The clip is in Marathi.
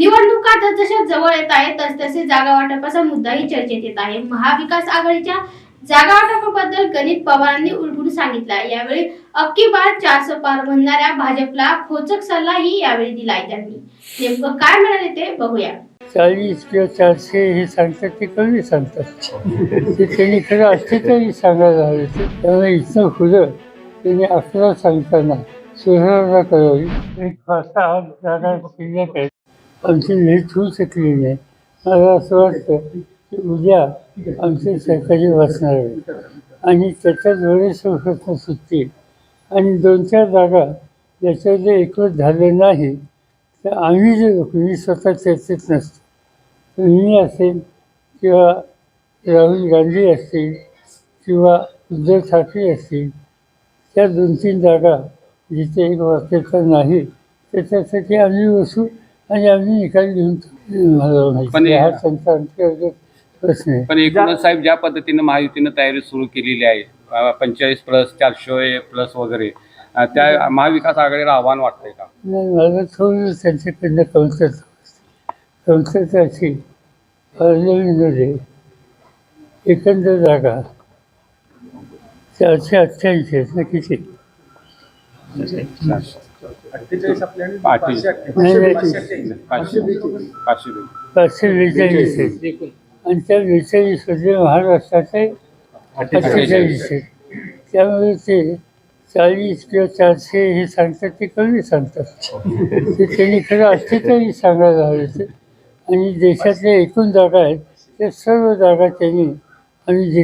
निवडणुका जसजशा जवळ येत आहेत तसतसे जागा वाटपाचा मुद्दाही चर्चेत येत आहे. महाविकास आघाडीच्या जागा वाटपाबद्दल गणित पवारांनी उलटून सांगितलं यावेळी अक्की बार चारशे पार म्हणणाऱ्या भाजपला खोचक सल्लाही यावेळी दिलाय त्यांनी. नेमकं काय म्हणाले ते बघूया. चाळीस किंवा चारशे हे सांगतात ते कमी सांगतात. ते त्यांनी खरं असते तरी सांगायला हवे. त्यामुळे इथं खुलं त्यांनी आपल्याला सांगताना सुधारणा करावी. एक पाच सहा जागा शिल्लक आहेत आमची नीट होऊ शकली नाही. मला असं वाटतं की उद्या आमचे सरकारी वाचणार आहे. आणि त्याच्यात बरेच प्रश्न सुटतील. आणि दोन चार जागा याच्या जे एकवट झालं नाही तर आम्ही जे लोक मी स्वतः चर्चेत नसतो. मी असेल किंवा राहुल गांधी असतील किंवा उद्धव ठाकरे असतील त्या दोन तीन जागा जिथे एक वाक्यता नाही त्याच्यासाठी आम्ही बसू आणि आम्ही निकाल पण हे- प्रश्न आहे. पण एकूणच साहेब ज्या पद्धतीनं महायुतीनं तयारी सुरू केलेली आहे पंचेचाळीस प्लस चारशे प्लस वगैरे अं, त्या महाविकास आघाडीला आव्हान वाटतंय का? नाही मला थोडं त्यांच्याकडनं अशी पार्लमेंटमध्ये एकंदर जागा चारशे अठ्ठ्याऐंशी आहेत ना किती? अठ्ठेचाळीस आणि पाचशे. पाचशे अठ्ठेचाळीस. नाही, नाही. पाचशे अठ्ठेचाळीस. पाचशे पाचशे दोन. पाचशे बेचाळीस आहेत आणि त्या महाराष्ट्राचे अठ्ठेचाळीस आहेत त्यामुळे ते चाळीस किंवा चारशे हे सांगतात ते कमी सांगतात ते त्यांनी खरं असते तरी सांगायला हवे ते आणि देशातल्या एकूण जागा आहेत त्या सर्व जागा त्यांनी आणि जे